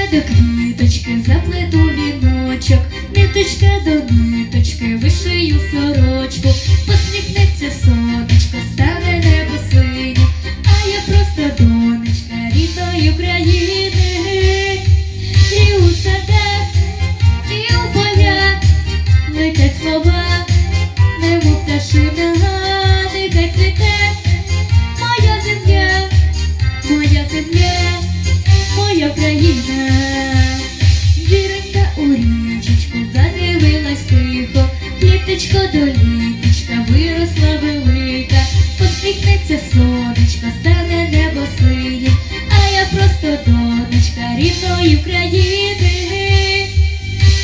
До квіточки заплету віночок, ниточка до ниточки вишию сорочку, посміхнеться літочко до виросла велика, посміхнеться сонечко, стане небо синє, а я просто донечка рідної країни,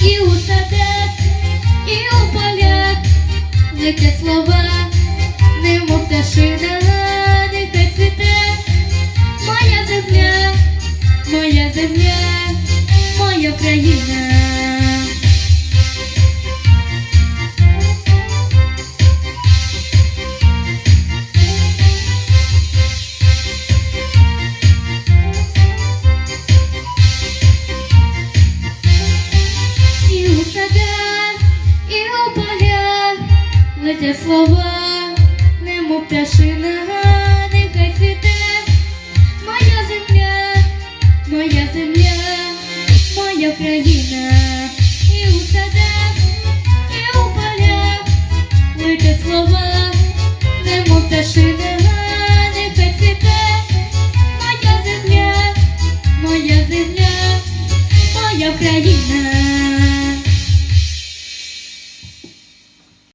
і у садах, і у полях. Летять слова, летять слова, немов пташина, нехай цвіте, моя земля, моя земля, моя країна, і у садах, і у полях. Летять слова, немов пташина, нехай цвіте, моя земля, моя земля, моя країна.